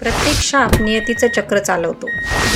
प्रत्येक शाप नियतीचं चक्र चालवतो.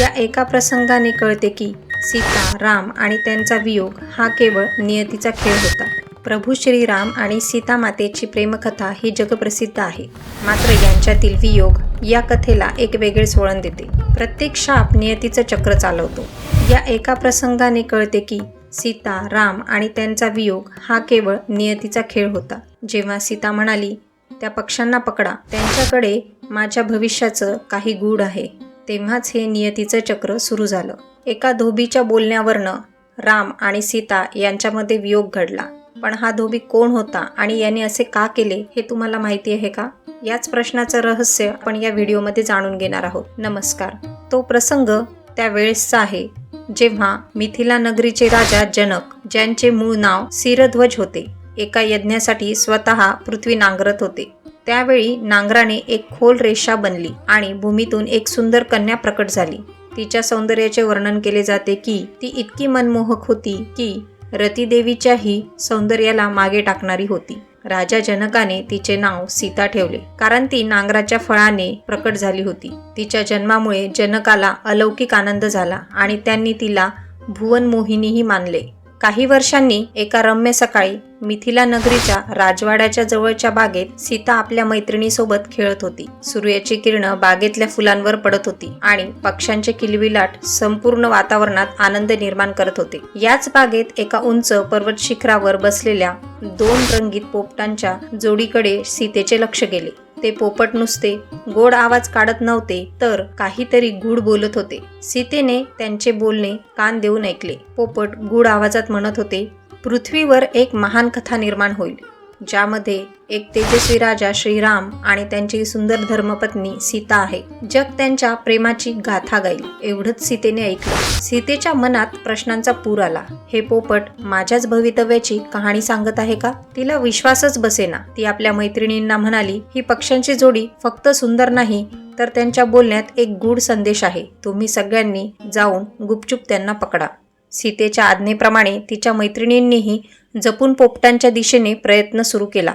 या एका प्रसंगाने कळते की सीता राम आणि त्यांचा वियोग हा केवळ नियतीचा खेळ होता. प्रभू श्रीराम आणि सीता मातेची प्रेमकथा ही जगप्रसिद्ध आहे. मात्र यांच्यातील वियोग या कथेला एक वेगळेच सोळण देते. प्रत्येक शाप नियतीचं चक्र चालवतो. या एका प्रसंगाने कळते की सीता राम आणि त्यांचा वियोग हा केवळ नियतीचा खेळ होता. जेव्हा सीता म्हणाली त्या पक्ष्यांना पकडा. त्यांच्याकडे माझ्या भविष्याचं काही गूढ आहे. तेव्हाच हे नियतीचं चक्र सुरू झालं. एका धोबीच्या बोलण्यावरनं राम आणि सीता यांच्यामध्ये वियोग घडला. पण हा धोबी कोण होता आणि याने असे का केले हे तुम्हाला माहिती आहे का? याच प्रश्नाचं रहस्य आपण या व्हिडिओमध्ये जाणून घेणार आहोत. नमस्कार. तो प्रसंग त्या वेळेसचा आहे जेव्हा मिथिला नगरीचे राजा जनक ज्यांचे मूळ नाव सिरध्वज होते. एका यज्ञासाठी स्वतः पृथ्वी नांगरत होते. त्यावेळी नांगराने एक खोल रेषा बनली आणि भूमीतून एक सुंदर कन्या प्रकट झाली. तिच्या सौंदर्याचे वर्णन केले जाते की ती इतकी मनमोहक होती की रतीदेवीच्याही सौंदर्याला मागे टाकणारी होती. राजा जनकाने तिचे नाव सीता ठेवले कारण ती नांगराच्या फळाने प्रकट झाली होती. तिच्या जन्मामुळे जनकाला अलौकिक आनंद झाला आणि त्यांनी तिला भुवन मोहिनीही मानले. काही वर्षांनी एका रम्य सकाळी मिथिला नगरीच्या राजवाड्याच्या जवळच्या बागेत सीता आपल्या मैत्रिणीसोबत खेळत होती. सूर्याची किरणं बागेतल्या फुलांवर पडत होती आणि पक्ष्यांचे किलबिलाट संपूर्ण वातावरणात आनंद निर्माण करत होते. याच बागेत एका उंच पर्वत शिखरावर बसलेल्या दोन रंगीत पोपटांच्या जोडीकडे सीतेचे लक्ष गेले. ते पोपट नुसते गोड आवाज काढत नव्हते तर काहीतरी गूढ बोलत होते. सीतेने त्यांचे बोलणे कान देऊन ऐकले. पोपट गूढ आवाजात म्हणत होते पृथ्वीवर एक महान कथा निर्माण होईल. ज्यामध्ये एक तेजस्वी राजा श्रीराम आणि त्यांची सुंदर धर्मपत्नी सीता आहे. जग त्यांच्या प्रेमाची गाथा गाईल. एवढंच सीतेने ऐकलं. सीतेच्या मनात प्रश्नांचा पूर आला. हे पोपट माझ्याच भवितव्याची कहाणी सांगत आहे का? तिला विश्वासच बसेना. ती आपल्या मैत्रिणींना म्हणाली ही पक्ष्यांची जोडी फक्त सुंदर नाही तर त्यांच्या बोलण्यात एक गूढ संदेश आहे. तुम्ही सगळ्यांनी जाऊन गुपचूप त्यांना पकडा. सीतेच्या आज्ञेप्रमाणे तिच्या मैत्रिणींनीही जपून पोपटांच्या दिशेने प्रयत्न सुरू केला.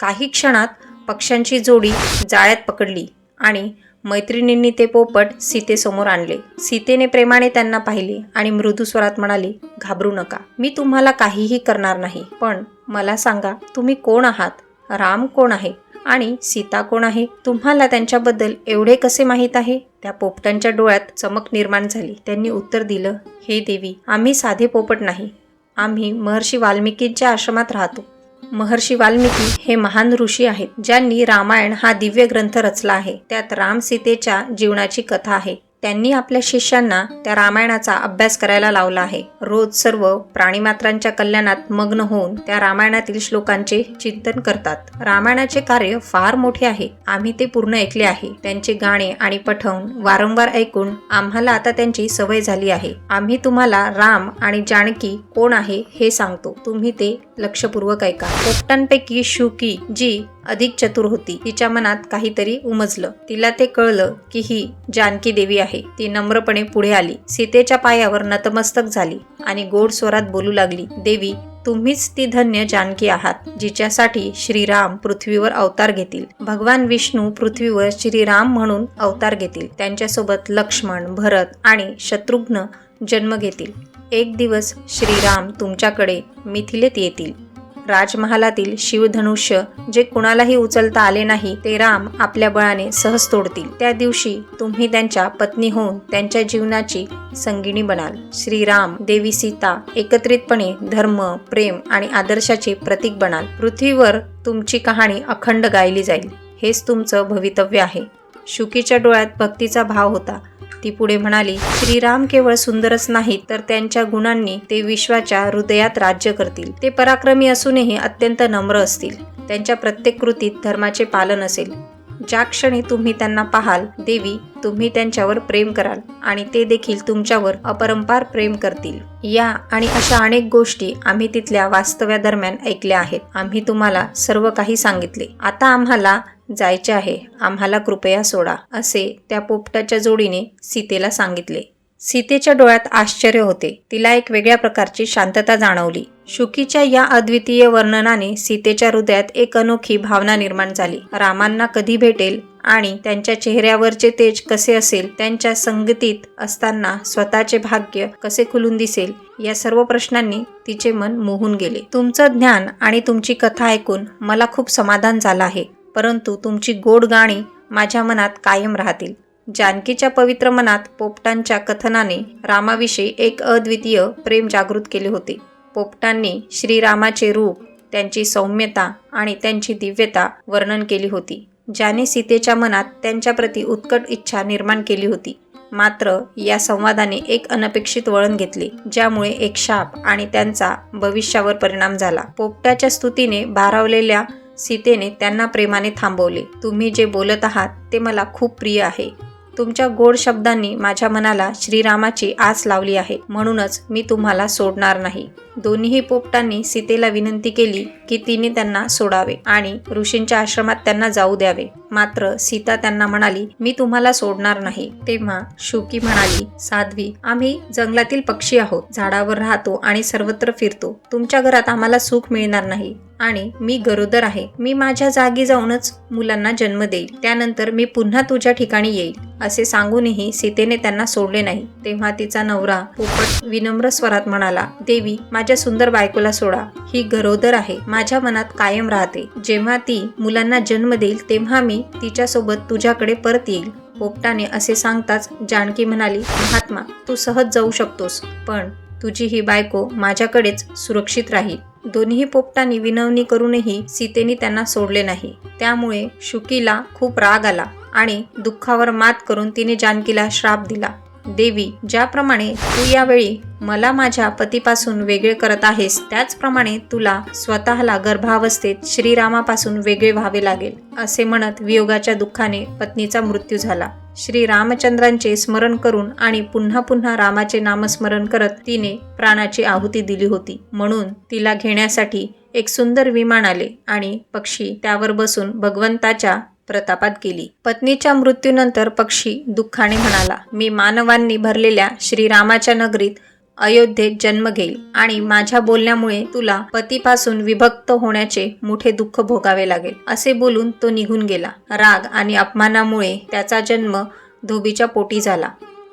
काही क्षणात पक्ष्यांची जोडी जाळ्यात पकडली आणि मैत्रिणींनी ते पोपट सीतेसमोर आणले. सीतेने प्रेमाने त्यांना पाहिले आणि मृदू स्वरात म्हणाली घाबरू नका. मी तुम्हाला काहीही करणार नाही. पण मला सांगा तुम्ही कोण आहात? राम कोण आहे? आणि सीता कोण आहे? तुम्हाला त्यांच्याबद्दल एवढे कसे माहीत आहे? त्या पोपटांच्या डोळ्यात चमक निर्माण झाली. त्यांनी उत्तर दिलं हे देवी आम्ही साधे पोपट नाही. आम्ही महर्षी वाल्मिकींच्या आश्रमात राहतो. महर्षी वाल्मिकी हे महान ऋषी आहेत ज्यांनी रामायण हा दिव्य ग्रंथ रचला आहे. त्यात राम सीतेच्या जीवनाची कथा आहे. त्यांनी आपल्या शिष्यांना त्या रामायणाचा अभ्यास करायला लावला आहे. रोज सर्व प्राणीमात्रांच्या कल्याणात मग्न होऊन त्या रामायणातील श्लोकांचे चिंतन करतात. रामायणाचे कार्य फार मोठे आहे. आम्ही ते पूर्ण ऐकले आहे. त्यांचे गाणे आणि पठवण वारंवार ऐकून आम्हाला आता त्यांची सवय झाली आहे. आम्ही तुम्हाला राम आणि जानकी कोण आहे हे सांगतो. तुम्ही ते लक्षपूर्वक ऐका. पोपटांपैकी शुकी जी अधिक चतुर होती. तिच्या मनात काहीतरी उमजलं. तिला ते कळलं की ही जानकी देवी आहे. ती नम्रपणे पुढे आली. सीतेच्या पायावर नतमस्तक झाली आणि गोड स्वरात बोलू लागली देवी तुम्हीच ती धन्य जानकी आहात जिच्यासाठी श्रीराम पृथ्वीवर अवतार घेतील. भगवान विष्णू पृथ्वीवर श्रीराम म्हणून अवतार घेतील. त्यांच्यासोबत लक्ष्मण भरत आणि शत्रुघ्न जन्म घेतील. एक दिवस श्रीराम तुमच्याकडे मिथिलेत येतील. राजमहालातील शिवधनुष्य जे कुणालाही उचलता आले नाही ते राम आपल्या बळाने सहज तोडतील. त्या दिवशी तुम्ही त्यांच्या पत्नी होऊन त्यांच्या जीवनाची संगिणी बनाल. श्रीराम देवी सीता एकत्रितपणे धर्म प्रेम आणि आदर्शाचे प्रतीक बनाल. पृथ्वीवर तुमची कहाणी अखंड गायली जाईल. हेच तुमचं भवितव्य आहे. शुकीच्या डोळ्यात भक्तीचा भाव होता. ती पुढे म्हणाली श्रीराम केवळ सुंदरच नाही तर त्यांच्या गुणांनी ते विश्वाच्या हृदयात राज्य करतील. ते पराक्रमी असूनही अत्यंत नम्र असतील. त्यांच्या प्रत्येक कृतीत धर्माचे पालन असेल. ज्या क्षणी तुम्ही त्यांना पाहाल देवी तुम्ही त्यांच्यावर प्रेम कराल आणि ते देखील तुमच्यावर अपरंपार प्रेम करतील. या आणि अशा अनेक गोष्टी आम्ही तिथल्या वास्तव्यादरम्यान ऐकल्या आहेत. आम्ही तुम्हाला सर्व काही सांगितले. आता आम्हाला जायचे आहे. आम्हाला कृपया सोडा असे त्या पोपटाच्या जोडीने सीतेला सांगितले. सीतेच्या डोळ्यात आश्चर्य होते. तिला एक वेगळ्या प्रकारची शांतता जाणवली. शुकीच्या या अद्वितीय वर्णनाने सीतेच्या हृदयात एक अनोखी भावना निर्माण झाली. रामांना कधी भेटेल आणि त्यांच्या चेहऱ्यावरचे तेज कसे असेल त्यांच्या संगतीत असताना स्वतःचे भाग्य कसे खुलून दिसेल या सर्व प्रश्नांनी तिचे मन मोहून गेले. तुमचं ज्ञान आणि तुमची कथा ऐकून मला खूप समाधान झालं आहे परंतु तुमची गोड गाणी माझ्या मनात कायम राहतील. जानकीच्या पवित्र मनात पोपटांच्या कथनाने रामाविषयी एक अद्वितीय प्रेम जागृत केले होते. पोपटांनी श्रीरामाचे रूप त्यांची सौम्यता आणि त्यांची दिव्यता वर्णन केली होती ज्याने सीतेच्या मनात त्यांच्याप्रती उत्कट इच्छा निर्माण केली होती. मात्र या संवादाने एक अनपेक्षित वळण घेतले ज्यामुळे एक शाप आणि त्यांचा भविष्यावर परिणाम झाला. पोपटाच्या स्तुतीने भारावलेल्या सीतेने त्यांना प्रेमाने थांबवले. तुम्ही जे बोलत आहात ते मला खूप प्रिय आहे. तुमच्या गोड शब्दांनी माझ्या मनाला श्रीरामाची आस लावली आहे. म्हणूनच मी तुम्हाला सोडणार नाही. दोन्हीही पोपटांनी सीतेला विनंती केली की तिने त्यांना सोडावे आणि ऋषींच्या आश्रमात त्यांना जाऊ द्यावे. मात्र सीता त्यांना म्हणाली मी तुम्हाला सोडणार नाही. तेव्हा शुकी म्हणाली साध्वी आम्ही जंगलातील पक्षी आहोत. झाडावर राहतो आणि सर्वत्र फिरतो. तुमच्या घरात आम्हाला सुख मिळणार नाही. आणि मी गरोदर आहे. मी माझ्या जागी जाऊनच मुलांना जन्म देईल. त्यानंतर मी पुन्हा तुझ्या ठिकाणी येईल. असे सांगूनही सीतेने त्यांना सोडले नाही. तेव्हा तिचा नवरा पोपट विनम्र स्वरात म्हणाला देवी माझ्या सुंदर बायकोला सोडा. ही गरोदर आहे. माझ्या मनात कायम राहते. जेव्हा ती मुलांना जन्म देईल तेव्हा मी तिच्यासोबत तुझ्याकडे परत येईल. पोपटाने असे सांगताच जानकी म्हणाली महात्मा तू सहज जाऊ शकतोस पण तुझी ही बायको माझ्याकडेच सुरक्षित राहील. दोन्ही पोपटांनी विनवणी करूनही सीतेने त्यांना सोडले नाही. त्यामुळे शुकीला खूप राग आला. आणि दुःखावर मात करून तिने जानकीला श्राप दिला. देवी ज्याप्रमाणे तू यावेळी मला माझ्या पतीपासून वेगळे करत आहेस त्याचप्रमाणे तुला स्वतःला गर्भावस्थेत श्रीरामापासून वेगळे व्हावे लागेल असे म्हणत वियोगाच्या दुःखाने पत्नीचा मृत्यू झाला. श्री रामचंद्रांचे स्मरण करून आणि पुन्हा पुन्हा रामाचे नामस्मरण करत तिने प्राणाची आहुती दिली होती. म्हणून तिला घेण्यासाठी एक सुंदर विमान आले आणि पक्षी त्यावर बसून भगवंताच्या प्रतापात गेली. पत्नीच्या मृत्यूनंतर पक्षी दुःखाने म्हणाला मी मानवांनी भरलेल्या श्रीरामाच्या नगरीत अयोध्येत जन्म घेईल आणि माझ्या बोलण्यामुळे तुला पतीपासून विभक्त होण्याचे मोठे दुःख भोगावे लागेल असे बोलून तो निघून गेला. राग आणि अपमानामुळे त्याचा जन्म धोबीच्या पोटी झाला.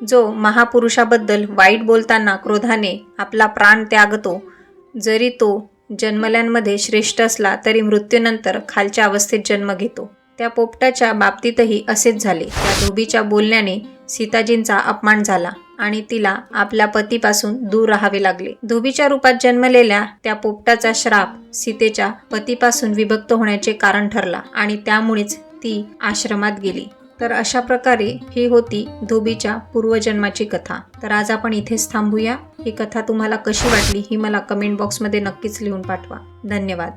जो महापुरुषाबद्दल वाईट बोलताना क्रोधाने आपला प्राण त्यागतो जरी तो जन्मल्यांमध्ये श्रेष्ठ असला तरी मृत्यूनंतर खालच्या अवस्थेत जन्म घेतो. त्या पोपटाच्या बाबतीतही असेच झाले. त्या धोबीच्या बोलण्याने सीताजींचा अपमान झाला आणि तिला आपल्या पतीपासून दूर राहावे लागले. धोबीच्या रूपात जन्मलेल्या त्या पोपटाचा श्राप सीतेच्या पतीपासून विभक्त होण्याचे कारण ठरला आणि त्यामुळेच ती आश्रमात गेली. तर अशा प्रकारे ही होती धोबीच्या पूर्वजन्माची कथा. तर आज आपण इथेच थांबूया. ही कथा तुम्हाला कशी वाटली ही मला कमेंट बॉक्समध्ये नक्कीच लिहून पाठवा. धन्यवाद.